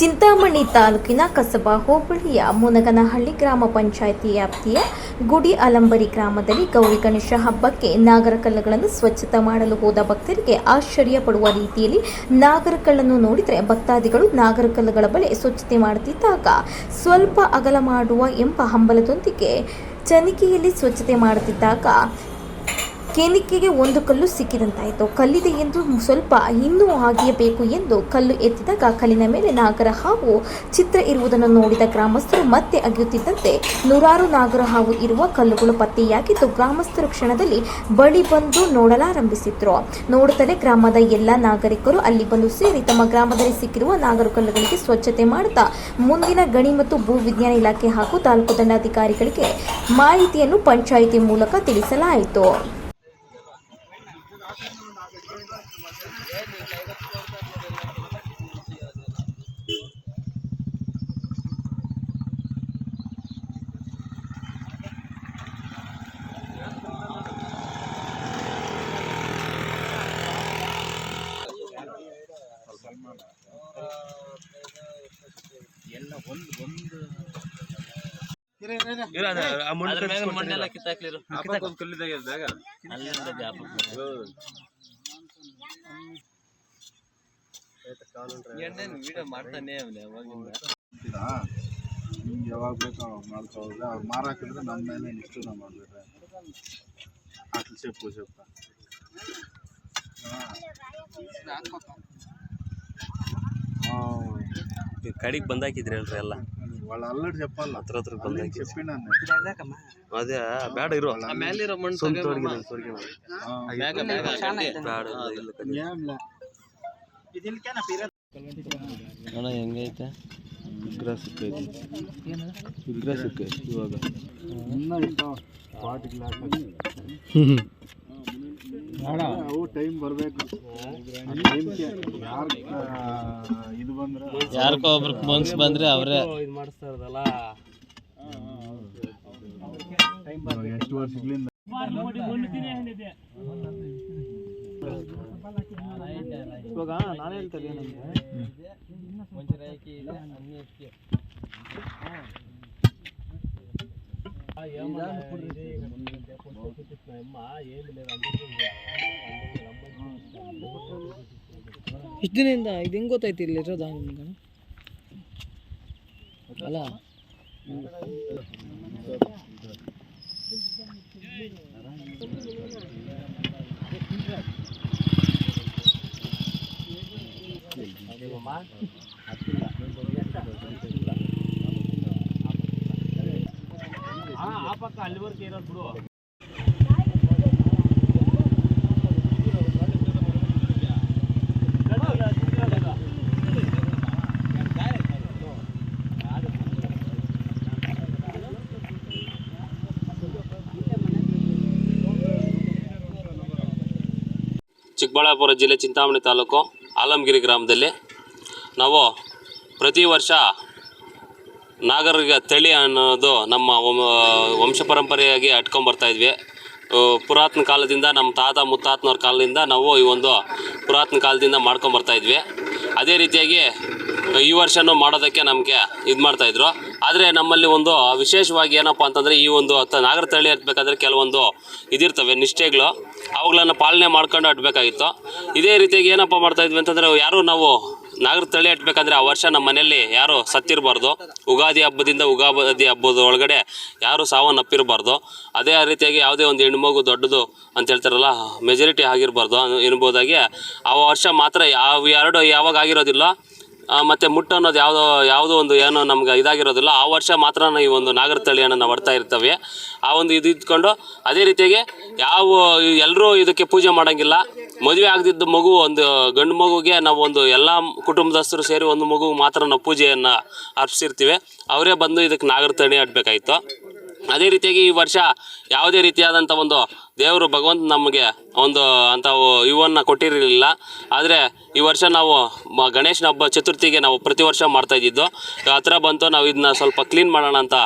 ಚಿಂತಾಮಣಿ ತಾಲೂಕಿನ ಕಸಬಾ ಹೋಬಳಿಯ ಮುನಗನಹಳ್ಳಿ ಗ್ರಾಮ ಪಂಚಾಯಿತಿ ವ್ಯಾಪ್ತಿಯ ಗುಡಿ ಅಲಂಬರಿ ಗ್ರಾಮದಲ್ಲಿ ಗೌರಿ ಗಣೇಶ ಹಬ್ಬಕ್ಕೆ ನಾಗರಕಲ್ಲುಗಳನ್ನು ಸ್ವಚ್ಛತೆ ಮಾಡಲು ಹೋದ ಭಕ್ತರಿಗೆ ಆಶ್ಚರ್ಯ ಪಡುವ ರೀತಿಯಲ್ಲಿ ನಾಗರಕಲ್ಲನ್ನು ನೋಡಿದರೆ ಭಕ್ತಾದಿಗಳು ನಾಗರಕಲ್ಲುಗಳ ಬಳಿ ಸ್ವಚ್ಛತೆ ಮಾಡುತ್ತಿದ್ದಾಗ ಸ್ವಲ್ಪ ಅಗಲ ಮಾಡುವ ಎಂಬ ಹಂಬಲದೊಂದಿಗೆ ಚನಿಕೆಯಲ್ಲಿ ಸ್ವಚ್ಛತೆ ಮಾಡುತ್ತಿದ್ದಾಗ ಕೇನಿಕೆಗೆ ಒಂದು ಕಲ್ಲು ಸಿಕ್ಕಿದಂತಾಯಿತು. ಕಲ್ಲಿದೆ ಎಂದು ಸ್ವಲ್ಪ ಇನ್ನೂ ಆಗಿಯಬೇಕು ಎಂದು ಕಲ್ಲು ಎತ್ತಿದಾಗ ಕಲ್ಲಿನ ಮೇಲೆ ನಾಗರ ಹಾವು ಚಿತ್ರ ಇರುವುದನ್ನು ನೋಡಿದ ಗ್ರಾಮಸ್ಥರು ಮತ್ತೆ ಅಗೆಯುತ್ತಿದ್ದಂತೆ ನೂರಾರು ನಾಗರ ಹಾವು ಇರುವ ಕಲ್ಲುಗಳು ಪತ್ತೆಯಾಗಿದ್ದು ಗ್ರಾಮಸ್ಥರು ಕ್ಷಣದಲ್ಲಿ ಬಳಿ ಬಂದು ನೋಡಲಾರಂಭಿಸಿದ್ರು. ನೋಡುತ್ತಲೇ ಗ್ರಾಮದ ಎಲ್ಲ ನಾಗರಿಕರು ಅಲ್ಲಿ ಬಂದು ಸೇರಿ ತಮ್ಮ ಗ್ರಾಮದಲ್ಲಿ ಸಿಕ್ಕಿರುವ ನಾಗರ ಕಲ್ಲುಗಳಿಗೆ ಸ್ವಚ್ಛತೆ ಮಾಡುತ್ತಾ ಮುಂದಿನ ಗಣಿ ಮತ್ತು ಭೂ ವಿಜ್ಞಾನ ಇಲಾಖೆ ಹಾಗೂ ತಾಲೂಕು ದಂಡಾಧಿಕಾರಿಗಳಿಗೆ ಮಾಹಿತಿಯನ್ನು ಪಂಚಾಯಿತಿ ಮೂಲಕ ತಿಳಿಸಲಾಯಿತು. ಅದ್ರ ಮ್ಯಾಗ ಕಲ್ಲಿದಾಗ ಕಿತ್ತಾಕ್ಲಿರು. ಅಲ್ಲಿಂದ ಗ್ಯಾಪ್ ವಿಡಿಯೋ ಮಾಡ್ತಾನೆ ಅವ್ನೆ ಅವಾಗಿಂದ ನಿಮ್ಗೆ ಯಾವಾಗ ಬೇಕೋ ಅವಾಗ ಮಾಡ್ಕೋದ್ರೆ ಅವ್ರು ಮಾರಾಕಿದ್ರೆ ನಮ್ಮ ಮೇಲೆ ನಿಷ್ಠೂರ ಮಾಡಿದ್ರೆ ಅಟ್ಲ చెప్పు చెప్తా ಕಡಿಗೆ ಬಂದಾಕಿದ್ರಿ ಅಲ್ರಿ ಎಲ್ಲ వాళ్ళు అల్లడి చెప్పాలి ಹತ್ರ ಹತ್ರ ಬಂದಾಕಿ చెప్పినాను ಅದೇ ಬೇಡ ಇರೋ ಮೇಲಿರೋ ಮಣ್ಣು ಸ್ವಂತ ಅಣ್ಣ ಹೆಂಗೈತೆ? ವಿಗ್ರಹ ಸಿಕ್ಕೈತಿ. ವಿಗ್ರಹ ಸಿಕ್ಕೈತಿ ಇವಾಗ. ಅವು ಟೈಮ್ ಬರಬೇಕು ಯಾರು ಇದು ಬಂದ್ರೆ ಯಾರಿಗೋ ಒಬ್ರು ಮನ್ಸ್ ಬಂದ್ರೆ ಅವರೇ. ಇವಾಗ ಎಷ್ಟು ವರ್ಷಗಳಿಂದ ಇವಾಗ ನಾನು ಹೇಳ್ತಾರೆ ಏನಂದ್ರೆ ಇಷ್ಟು ದಿನದಿಂದ ಇದು ಹೆಂಗ್ ಗೊತ್ತಾಯ್ತು ಇಲ್ಲಿ ಇರೋದ ನಿಮ್ಗೆ? ಅಲ್ಲ? ಚಿಕ್ಕಬಳ್ಳಾಪುರ ಜಿಲ್ಲೆ ಚಿಂತಾಮಣಿ ತಾಲೂಕು ಆಲಮಗಿರಿ ಗ್ರಾಮದಲ್ಲಿ ನಾವು ಪ್ರತಿ ವರ್ಷ ನಾಗರಿಕ ತಳಿ ಅನ್ನೋದು ನಮ್ಮ ವಂಶ- ಪರಂಪರೆಯಾಗಿ ಇದ್ವಿ. ಪುರಾತನ ಕಾಲದಿಂದ ನಮ್ಮ ತಾತ ಮುತ್ತಾತನವ್ರ ಕಾಲದಿಂದ ನಾವು ಈ ಒಂದು ಪುರಾತನ ಕಾಲದಿಂದ ಮಾಡ್ಕೊಂಬರ್ತಾ ಇದ್ವಿ. ಅದೇ ರೀತಿಯಾಗಿ ಈ ವರ್ಷನೂ ಮಾಡೋದಕ್ಕೆ ನಮಗೆ ಇದು ಮಾಡ್ತಾಯಿದ್ರು ಆದರೆ ನಮ್ಮಲ್ಲಿ ಒಂದು ವಿಶೇಷವಾಗಿ ಏನಪ್ಪ ಅಂತಂದರೆ ಈ ಒಂದು ನಾಗರ ತಳಿ ಹತ್ಬೇಕಾದ್ರೆ ಕೆಲವೊಂದು ಇದಿರ್ತವೆ, ನಿಷ್ಠೆಗಳು. ಅವುಗಳನ್ನು ಪಾಲನೆ ಮಾಡ್ಕೊಂಡು ಅಡ್ಬೇಕಾಗಿತ್ತು ಇದೇ ರೀತಿಯಾಗಿ ಏನಪ್ಪ ಮಾಡ್ತಾಯಿದ್ವಿ ಅಂತಂದರೆ ಯಾರು ನಾವು ನಾಗರ ತಳಿ ಹಟ್ಬೇಕಂದ್ರೆ ಆ ವರ್ಷ ನಮ್ಮ ಮನೆಯಲ್ಲಿ ಯಾರು ಸತ್ತಿರಬಾರ್ದು. ಉಗಾದಿ ಹಬ್ಬದಿಂದ ಉಗಾದಿ ಹಬ್ಬದ ಒಳಗಡೆ ಯಾರು ಸಾವನ್ನಪ್ಪಿರಬಾರ್ದು ಅದೇ ರೀತಿಯಾಗಿ ಯಾವುದೇ ಒಂದು ಹೆಣ್ಮಗು ದೊಡ್ಡದು ಅಂತ ಹೇಳ್ತಾರಲ್ಲ ಮೆಜಾರಿಟಿ ಆಗಿರಬಾರ್ದು ಎನ್ಬೋದಾಗಿ ಆ ವರ್ಷ ಮಾತ್ರ ಯಾವ ಎರಡು ಯಾವಾಗ ಆಗಿರೋದಿಲ್ಲ. ಮತ್ತೆ ಮುಟ್ಟು ಅನ್ನೋದು ಯಾವುದೋ ಯಾವುದೋ ಒಂದು ಏನೋ ನಮ್ಗೆ ಇದಾಗಿರೋದಿಲ್ಲ. ಆ ವರ್ಷ ಮಾತ್ರ ಈ ಒಂದು ನಾಗರ ತಳಿಯನ್ನು ನಾವು ಹೊಡ್ತಾ ಇರ್ತವೆ. ಆ ಒಂದು ಇದು ಇದ್ಕೊಂಡು ಅದೇ ರೀತಿಯಾಗಿ ಯಾವ ಎಲ್ಲರೂ ಇದಕ್ಕೆ ಪೂಜೆ ಮಾಡೋಂಗಿಲ್ಲ. ಮದುವೆ ಆಗದಿದ್ದ ಮಗು ಒಂದು, ಗಂಡು ಮಗುಗೆ ನಾವು ಒಂದು ಎಲ್ಲ ಕುಟುಂಬದಸ್ಥರು ಸೇರಿ ಒಂದು ಮಗು ಮಾತ್ರ ನಾವು ಪೂಜೆಯನ್ನು ಅರ್ಪಿಸಿರ್ತೀವಿ. ಅವರೇ ಬಂದು ಇದಕ್ಕೆ ನಾಗರ ತಳಿ ಅದೇ ರೀತಿಯಾಗಿ ಈ ವರ್ಷ ಯಾವುದೇ ರೀತಿಯಾದಂಥ ಒಂದು ದೇವರು ಭಗವಂತ ನಮಗೆ ಒಂದು ಅಂತ ಇವನ್ನು ಕೊಟ್ಟಿರಲಿಲ್ಲ. ಆದರೆ ಈ ವರ್ಷ ನಾವು ಗಣೇಶನ ಹಬ್ಬ ಚತುರ್ಥಿಗೆ ನಾವು ಪ್ರತಿ ವರ್ಷ ಮಾಡ್ತಾ ಇದ್ದಿದ್ದು. ಹತ್ರ ಬಂತು, ನಾವು ಇದನ್ನ ಸ್ವಲ್ಪ ಕ್ಲೀನ್ ಮಾಡೋಣ ಅಂತ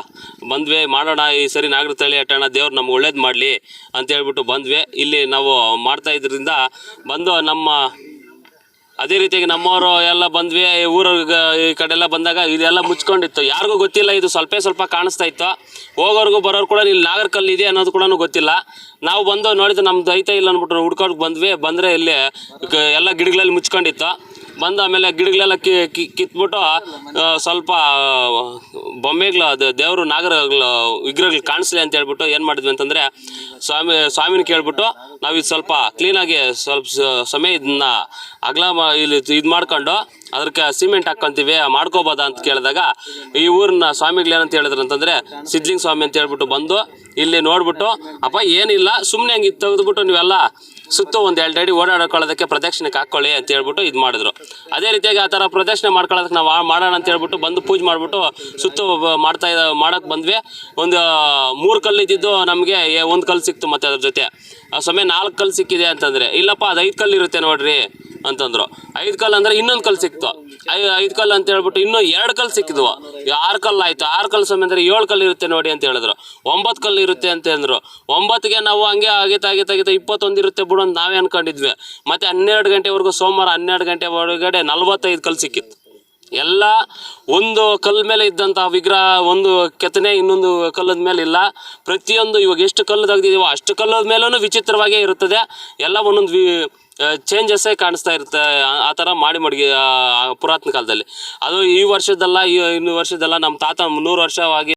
ಬಂದ್ವಿ. ಮಾಡೋಣ, ಈ ಸರಿ ನಾಗರ ಆಟೋಣ ದೇವ್ರು ನಮ್ಗೆ ಒಳ್ಳೇದು ಮಾಡಲಿ ಅಂತ ಹೇಳ್ಬಿಟ್ಟು ಬಂದ್ವಿ. ಇಲ್ಲಿ ನಾವು ಮಾಡ್ತಾ ಇದ್ರಿಂದ ಬಂದು ನಮ್ಮ ಅದೇ ರೀತಿಯಾಗಿ ನಮ್ಮವರು ಎಲ್ಲ ಬಂದ್ವಿ ಊರಿಗೆ ಈ ಕಡೆ ಎಲ್ಲ ಬಂದಾಗ ಇದೆಲ್ಲ ಮುಚ್ಕೊಂಡಿತ್ತು. ಯಾರಿಗೂ ಗೊತ್ತಿಲ್ಲ, ಇದು ಸ್ವಲ್ಪ ಸ್ವಲ್ಪ ಕಾಣಿಸ್ತಾ ಇತ್ತು. ಹೋಗೋರ್ಗು ಬರೋರು ಕೂಡ ಇಲ್ಲಿ ನಾಗರಕಲ್ಲು ಇದೆ ಅನ್ನೋದು ಕೂಡ ಗೊತ್ತಿಲ್ಲ. ನಾವು ಬಂದು ನೋಡಿದ್ರೆ ನಮ್ದು ಐತೆ ಇಲ್ಲ ಅಂದ್ಬಿಟ್ಟು ಹುಡ್ಕೊಂಡು ಬಂದ್ವಿ, ಬಂದರೆ ಇಲ್ಲಿ ಎಲ್ಲ ಗಿಡಗಳಲ್ಲಿ ಮುಚ್ಕೊಂಡಿತ್ತು. ಬಂದು ಆಮೇಲೆ ಗಿಡಗಳೆಲ್ಲ ಕಿ ಕಿತ್ಬಿಟ್ಟು ಸ್ವಲ್ಪ ಬೊಮ್ಮೆಗಳು ಅದು ದೇವರು ನಾಗರಗಳು ವಿಗ್ರಹಗಳು ಕಾಣಿಸ್ಲಿ ಅಂತ ಹೇಳ್ಬಿಟ್ಟು ಏನು ಮಾಡಿದ್ವಿ ಅಂತಂದರೆ, ಸ್ವಾಮಿ, ಸ್ವಾಮಿನ ಕೇಳ್ಬಿಟ್ಟು ನಾವು ಇದು ಸ್ವಲ್ಪ ಕ್ಲೀನಾಗಿ ಸ್ವಲ್ಪ ಸಮಯ ಇದನ್ನ ಅಗಲ ಇಲ್ಲಿ ಇದು ಮಾಡ್ಕೊಂಡು ಅದಕ್ಕೆ ಸಿಮೆಂಟ್ ಹಾಕ್ಕೊಂತೀವಿ, ಮಾಡ್ಕೋಬೋದಾ ಅಂತ ಕೇಳಿದಾಗ ಈ ಊರಿನ ಸ್ವಾಮಿಗಳು ಏನಂತ ಹೇಳಿದ್ರು ಅಂತಂದರೆ ಸಿದ್ಲಿಂಗ ಸ್ವಾಮಿ ಅಂತ ಹೇಳ್ಬಿಟ್ಟು ಬಂದು ಇಲ್ಲಿ ನೋಡ್ಬಿಟ್ಟು, ಅಪ್ಪ, ಏನಿಲ್ಲ ಸುಮ್ಮನೆ ಹಂಗೆ ತೆಗೆದ್ಬಿಟ್ಟು ನೀವೆಲ್ಲ ಸುತ್ತ ಒಂದು ಎರಡು ಅಡಿ ಓಡಾಡ್ಕೊಳ್ಳೋದಕ್ಕೆ ಪ್ರದಕ್ಷಿಣಕ್ಕೆ ಹಾಕ್ಕೊಳ್ಳಿ ಅಂತ ಹೇಳ್ಬಿಟ್ಟು ಇದು ಮಾಡಿದ್ರು. ಅದೇ ರೀತಿಯಾಗಿ ಆ ಥರ ಪ್ರದಕ್ಷಿಣೆ ಮಾಡ್ಕೊಳ್ಳೋದಕ್ಕೆ ನಾವು ಮಾಡೋಣ ಅಂತ ಹೇಳ್ಬಿಟ್ಟು ಬಂದು ಪೂಜೆ ಮಾಡಿಬಿಟ್ಟು ಸುತ್ತ ಮಾಡ್ತಾ ಇದ್ದ ಮಾಡೋಕ್ಕೆ ಬಂದ್ವಿ. ಒಂದು ಮೂರು ಕಲ್ಲು ಇದ್ದಿದ್ದು ನಮಗೆ ಒಂದು ಕಲ್ಲು ಸಿಕ್ತು ಮತ್ತೆ ಅದ್ರ ಜೊತೆ. ಸಮಯ ನಾಲ್ಕು ಕಲ್ಲು ಸಿಕ್ಕಿದೆ ಅಂತಂದರೆ, ಇಲ್ಲಪ್ಪ, ಅದು ಐದು ಕಲ್ಲು ಇರುತ್ತೆ ನೋಡ್ರಿ. ಅಂತಂದ್ರು. ಐದು ಕಲ್ಲು ಅಂದ್ರೆ ಇನ್ನೊಂದು ಕಲ್ಲು ಸಿಕ್ತು. ಐ, ಐದು ಕಲ್ಲು ಅಂತ ಹೇಳ್ಬಿಟ್ಟು ಇನ್ನೂ ಎರಡು ಕಲ್ಲು ಸಿಕ್ಕಿದ್ವು. ಆರು ಕಲ್ಲು ಆಯಿತು. ಆರು ಕಲ್ಲು ಸಮಯ ಅಂದರೆ ಏಳು ಕಲ್ಲು ಇರುತ್ತೆ ನೋಡಿ ಅಂತ ಹೇಳಿದ್ರು. ಒಂಬತ್ತು ಕಲ್ಲು ಇರುತ್ತೆ ಅಂತ ಅಂದರು. ಒಂಬತ್ತಿಗೆ ನಾವು ಹಂಗೆ ಆಗಿತ್ತು ಆಗಿತ್ತು ಆಗಿತ್ತು. ಇಪ್ಪತ್ತೊಂದು ಇರುತ್ತೆ ಬಿಡು ಅಂತ ನಾವೇ ಅನ್ಕೊಂಡಿದ್ವಿ. ಮತ್ತೆ ಹನ್ನೆರಡು ಗಂಟೆವರೆಗೂ ಸೋಮವಾರ ಹನ್ನೆರಡು ಗಂಟೆ ಒಳಗಡೆ ನಲ್ವತ್ತೈದು ಕಲ್ಲು ಸಿಕ್ಕಿತ್ತು. ಎಲ್ಲ ಒಂದು ಕಲ್ಲು ಮೇಲೆ ಇದ್ದಂಥ ವಿಗ್ರಹ, ಒಂದು ಕೆತ್ತನೆ, ಇನ್ನೊಂದು ಕಲ್ಲದ ಮೇಲೆ ಇಲ್ಲ. ಪ್ರತಿಯೊಂದು ಇವಾಗ ಎಷ್ಟು ಕಲ್ಲು ತೆಗ್ದಿದೀವೋ ಅಷ್ಟು ಕಲ್ಲದ ಮೇಲೂ ವಿಚಿತ್ರವಾಗೇ ಇರುತ್ತದೆ. ಎಲ್ಲ ಒಂದೊಂದು ವಿ ಚೇಂಜಸ್ಸೇ ಕಾಣಿಸ್ತಾ ಇರುತ್ತೆ. ಆ- ಥರ ಮಾಡಿ ಮಡಗಿ ಪುರಾತನ ಕಾಲದಲ್ಲಿ. ಅದು ಈ ವರ್ಷದಲ್ಲ ಈ, ಇನ್ನು ವರ್ಷದಲ್ಲ ನಮ್ಮ ತಾತ ಮುನ್ನೂರು ವರ್ಷವಾಗಿ